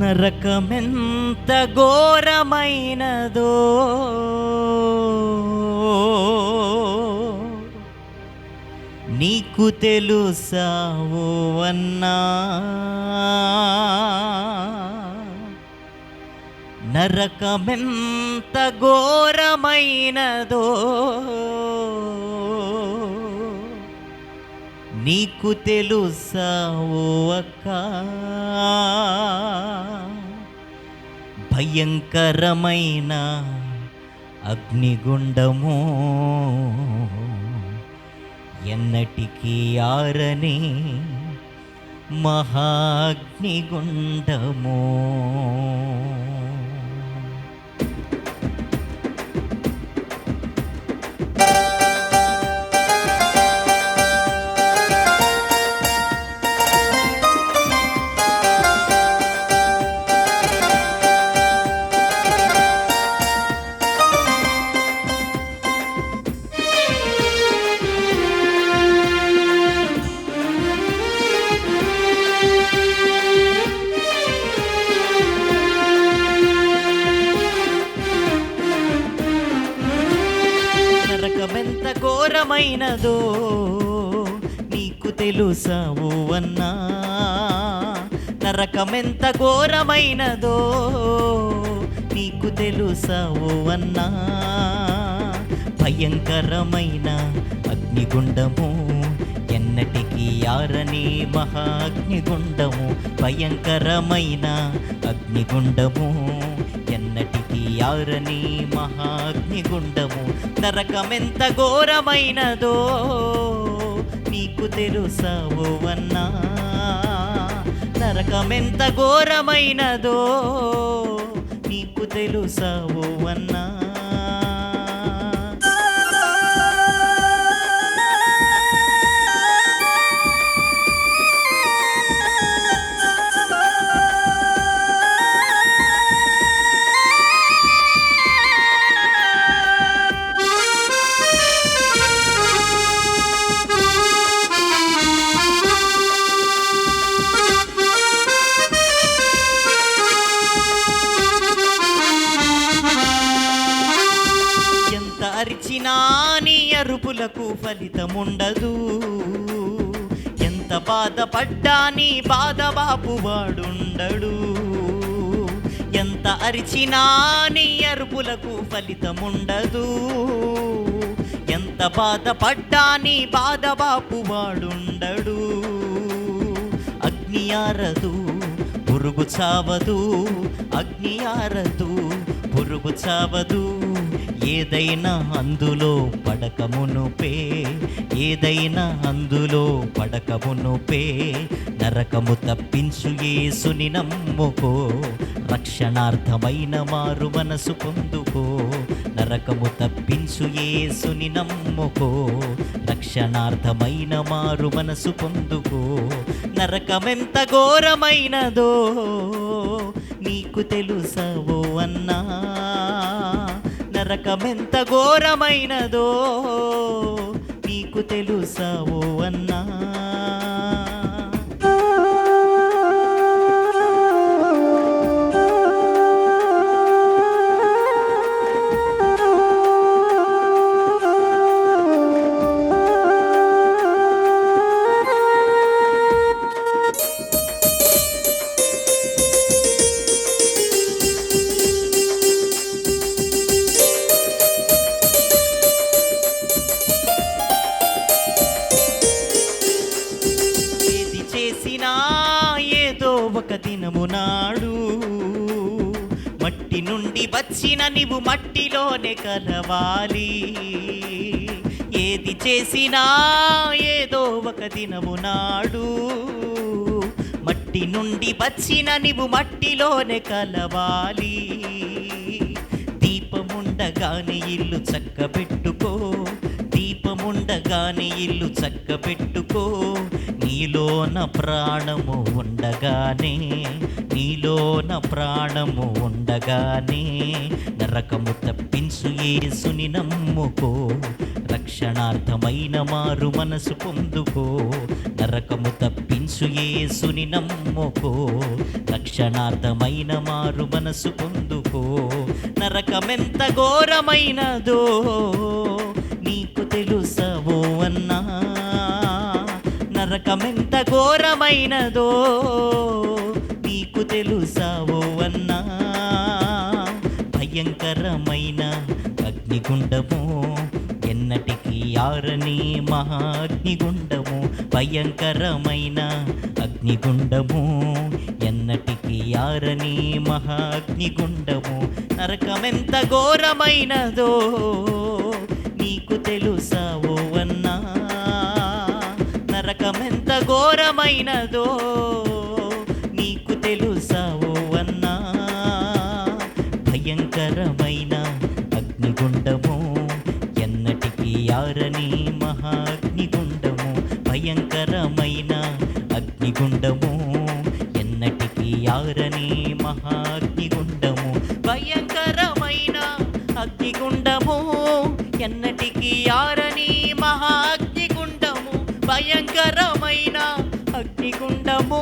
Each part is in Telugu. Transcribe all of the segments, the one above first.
నరకమెంత ఘోరమైనదో? నీకు తెలుసా అన్నా? నరకమెంత ఘోరమైనదో? నీకు తెలుసా ఓ అక్క? భయంకరమైన అగ్నిగుండము. ఎన్నటికీ ఆరని మహాగ్నిగుండము. ఘోరమైనదో నీకు తెలుసా ఓ అన్నా. నరకమెంత ఘోరమైనదో నీకు తెలుసా ఓ అన్నా. భయంకరమైన అగ్నిగుండము ఎన్నటికీ ఆరని మహాగ్నిగుండము. భయంకరమైన అగ్నిగుండము ఎన్నటికీ యారని మహాగ్నిగుండము నరకమెంత ఘోరమైనదో నీకు తెలుసా ఓ అన్నా? నరకమెంత ఘోరమైనదో నీకు తెలుసా అన్నా? అరుపులకు ఫలితముండదు. ఎంత బాధపడ్డా నీ బాధ బాపు వాడుండడు. ఎంత అరిచినా నీ అరుపులకు ఫలితముండదు. ఎంత బాధపడ్డా నీ బాధ బాపు వాడుండడు. అగ్ని ఆరదు పురుగు చావదు. అగ్ని ఆరదు పురుగు చావదు. ఏదైనా అందులో పడకమునుపే ఏదైనా అందులో పడకమునుపే నరకము తప్పించు ఏసుని నమ్ముకో. రక్షణార్థమైన మారు మనసు పొందుకో. నరకము తప్పించు ఏసుని నమ్ముకో. రక్షణార్థమైన మారు మనసు పొందుకో. నరకమెంత ఘోరమైనదో నీకు తెలుసవో. అన్నా నరకమెంత ఘోరమైనదో నీకు తెలుసవో అన్నా? మట్టి నుండి వచ్చిన నీవు మట్టిలోనే కలవాలి. ఏది చేసినా ఏదో ఒక దినము నాడు మట్టి నుండి వచ్చిన నీవు మట్టిలోనే కలవాలి. దీపముండగానే ఇల్లు చక్కబెట్టుకో ఉండగానే ఇల్లు చక్క పెట్టుకో నీలోన ప్రాణము ఉండగానే నీలోన ప్రాణము ఉండగానే నరకము తప్పించు ఏసుని నమ్ముకో. రక్షణార్థమైన మారు మనసు పొందుకో. నరకము తప్పించు ఏసుని నమ్ముకో. రక్షణార్థమైన మారు మనసు పొందుకో. నరకమెంత ఘోరమైనదో తెలుసవో అన్నా? నరకమెంత ఘోరమైనదో నీకు తెలుసావో అన్నా? భయంకరమైన అగ్నిగుండము ఎన్నటికి ఆరని మహాగ్నిగుండము భయంకరమైన అగ్నిగుండము ఎన్నటికి ఆరని మహాగ్నిగుండము నరకమెంత ఘోరమైనదో నీకు తెలుసా అన్నా? నరకమెంత ఘోరమైనదో నీకు తెలుసా అన్నా? భయంకరమైన అగ్నిగుండము ఎన్నటికీ ఆరని మహాగ్నిగుండము. భయంకరమైన అగ్నిగుండము భయంకరమైన అగ్నిగుండము.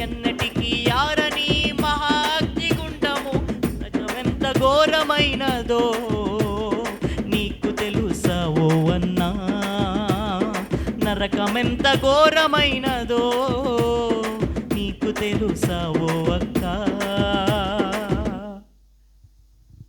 ఎన్నటికీ యారని మహా అగ్నిగుండము ఎంత ఘోరమైనదో నీకు తెలుసా ఓ అన్నా? నరకమెంత ఘోరమైనదో నీకు తెలుసా ఓ అక్క?